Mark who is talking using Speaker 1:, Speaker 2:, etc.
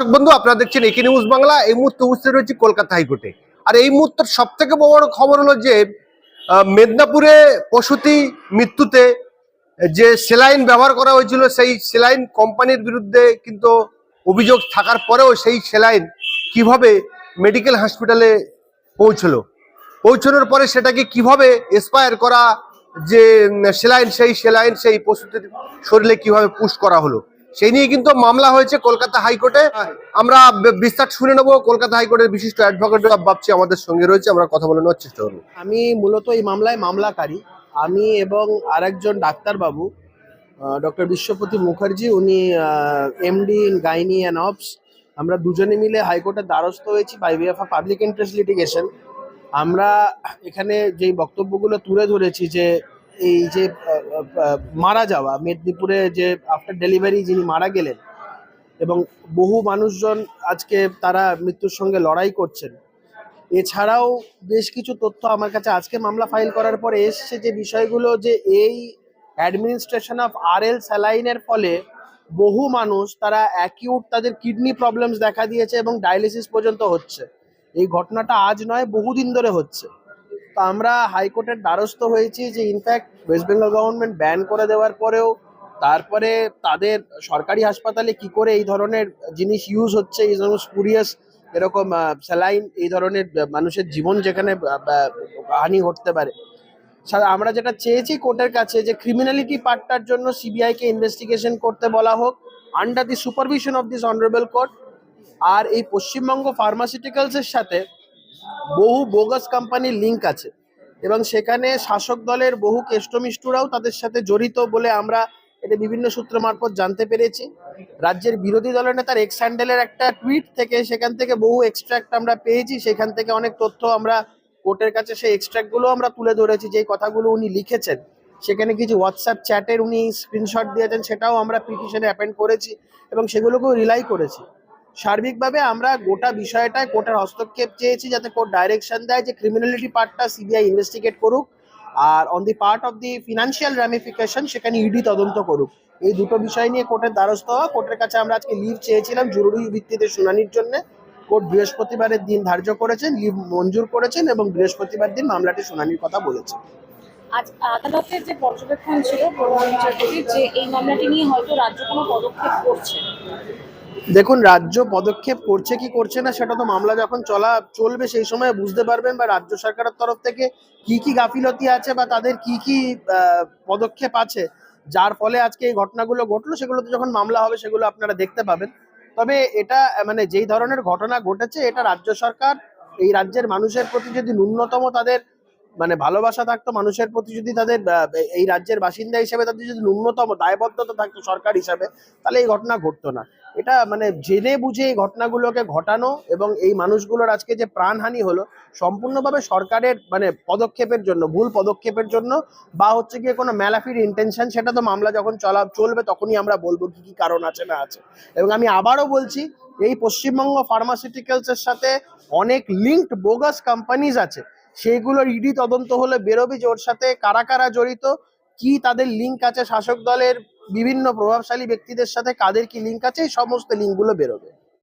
Speaker 1: দর্শক বন্ধু, আপনারা দেখছেন একে নিউজ বাংলা। এই মুহূর্তে উপস্থিত রয়েছে কলকাতা হাইকোর্টে। আর এই মুহূর্তের সব থেকে বড় খবর হলো যে মেদিনীপুরে প্রসূতি মৃত্যুতে যে সেলাইন ব্যবহার করা হয়েছিল, সেই সেলাইন কোম্পানির বিরুদ্ধে কিন্তু অভিযোগ থাকার পরেও সেই সেলাইন কীভাবে মেডিকেল হসপিটালে পৌঁছলো? পৌঁছানোর পরে সেটাকে কীভাবে এক্সপায়ার করা, যে সেলাইন, সেই সেলাইন, সেই প্রসূতির শরীরে কীভাবে পুশ করা হলো? সেই নিয়ে কিন্তু মামলা হয়েছে কলকাতা হাইকোর্টে। আমরা বিস্তার শুনে নেব। কলকাতা হাইকোর্টের বিশিষ্ট অ্যাডভোকেট বাপচি আমাদের সঙ্গে রয়েছে। আমরা কথা বলে নেওয়ার চেষ্টা করব।
Speaker 2: আমি মূলত এই মামলায় মামলাকারী। আমি এবং আরেকজন ডাক্তারবাবু ডক্টর বিশ্বপতি মুখার্জি, উনি MD in gynae and obs আমরা দুজনে মিলে হাইকোর্টের দ্বারস্থ হয়েছি by way of public interest litigation আমরা এখানে যেই বক্তব্যগুলো তুলে ধরেছি যে, এই যে মারা যাওয়া, মেদিনীপুরে যে আফটার ডেলিভারি যিনি মারা গেলেন এবং বহু মানুষজন আজকে তারা মৃত্যুর সঙ্গে লড়াই করছেন। এছাড়াও বেশ কিছু তথ্য আমার কাছে আজকে মামলা ফাইল করার পরে এসছে যে বিষয়গুলো যে এই অ্যাডমিনিস্ট্রেশন অফ আর এল স্যালাইনের ফলে বহু মানুষ তারা অ্যাকিউট তাদের কিডনি প্রবলেমস দেখা দিয়েছে এবং ডায়ালিসিস পর্যন্ত হচ্ছে। এই ঘটনাটা আজ নয়, বহুদিন ধরে হচ্ছে। তো আমরা হাইকোর্টের দ্বারস্থ হয়েছি যে in fact west Bengal government ban করে দেওয়ার পরেও তারপরে তাদের সরকারি হাসপাতালে কি করে এই ধরনের জিনিস ইউজ হচ্ছে এই ধরনের স্পুরিয়াস এরকম স্যালাইন এই ধরনের মানুষের জীবন যেখানে হানি ঘটতে পারে। আমরা যেটা চেয়েছি কোর্টের কাছে যে ক্রিমিনালিটি পার্টটার জন্য সিবিআই কে ইনভেস্টিগেশন করতে বলা হোক under the supervision of this honourable court আর এই পশ্চিমবঙ্গ ফার্মাসিউটিক্যালসের সাথে বহু বোগাস কোম্পানির লিংক আছে। এবং সেখানে শাসক দলের বহু কেষ্টমিষ্টুরাও তাদের সাথে জড়িত বলে আমরা এটা বিভিন্ন সূত্র মারফত জানতে পেরেছি। রাজ্যের বিরোধী দলের নেতার এক্স হ্যান্ডেলের একটা টুইট থেকে, সেখান থেকে বহু এক্সট্রাক্ট আমরা পেয়েছি। সেখান থেকে অনেক তথ্য আমরা কোর্টের কাছে সেই এক্সট্রাক্টগুলো আমরা তুলে ধরেছি যে কথাগুলো উনি লিখেছেন। সেখানে কিছু হোয়াটসঅ্যাপ চ্যাটের উনি স্ক্রিনশট দিয়েছেন, সেটাও আমরা পিটিশনে অ্যাপেন্ড করেছি এবং সেগুলোকেও রিলাই করেছি। সার্বিকভাবে আমরা গোটা বিষয়টায় কোর্টের হস্তক্ষেপ চেয়েছি যাতে কোর্ট ডাইরেকশন দেয় যে ক্রিমিনালিটি পার্টটা সিবিআই ইনভেস্টিগেট করুক আর on the part of the financial ramification সেখানে ইডি তদন্ত করুক। এই দুটো বিষয় নিয়ে কোর্টের দ্বারস্থ হওয়া, কোর্টের কাছে আমরা আজকে লিভ চেয়েছিলাম জরুরি ভিত্তিতে শুনানির জন্য। কোর্ট বৃহস্পতিবারের দিন ধার্য করেছেন লিভ মঞ্জুর করেছেন এবং বৃহস্পতিবার দিন মামলাটি শুনানির কথা বলেছেন
Speaker 3: আজ আদালতের যে পর্যবেক্ষণ ছিল, প্রধান বিচারপতির যে এই মামলাটি নিয়ে হয়তো রাজ্য কোনো পদক্ষেপ করছে।
Speaker 2: দেখুন, রাজ্য পদক্ষেপ করছে কি করছে না, সেটা তো মামলা যখন চলা, চলবে সেই সময় বুঝতে পারবেন বা রাজ্য সরকারের তরফ থেকে কি কি গাফিলতি আছে বা তাদের কি কি পদক্ষেপ আছে। যার ফলে আজকে এই ঘটনাগুলো ঘটলো, সেগুলোতে যখন মামলা হবে, সেগুলো আপনারা দেখতে পাবেন। তবে এটা মানে যেই ধরনের ঘটনা ঘটেছে, এটা রাজ্য সরকার, এই রাজ্যের মানুষের প্রতি যদি ন্যূনতম তাদের মানে ভালোবাসা থাকতো, মানুষের প্রতি যদি তাদের এই রাজ্যের বাসিন্দা হিসেবে তাদের যদি ন্যূনতম দায়বদ্ধতা থাকতো সরকার হিসাবে, তাহলে এই ঘটনা ঘটতো না। এটা মানে জেনে বুঝে এই ঘটনাগুলোকে ঘটানো এবং এই মানুষগুলোর আজকে যে প্রাণহানি হলো, সম্পূর্ণভাবে সরকারের মানে পদক্ষেপের জন্য, ভুল পদক্ষেপের জন্য, বা হচ্ছে গিয়ে কোনো ম্যালাফির ইন্টেনশন সেটা তো মামলা যখন চলা, চলবে তখনই আমরা বলব কি কি কারণ আছে না আছে। এবং আমি আবারও বলছি, এই পশ্চিমবঙ্গ ফার্মাসিউটিক্যালস এর সাথে অনেক লিঙ্কড বোগাস কোম্পানিজ আছে। সেইগুলোর ইডি তদন্ত হলে বেরোবে যে ওর সাথে কারা কারা জড়িত, কি তাদের লিঙ্ক আছে শাসক দলের বিভিন্ন প্রভাবশালী ব্যক্তিদের সাথে, কাদের কি লিঙ্ক আছে, এই সমস্ত লিঙ্কগুলো বেরোবে।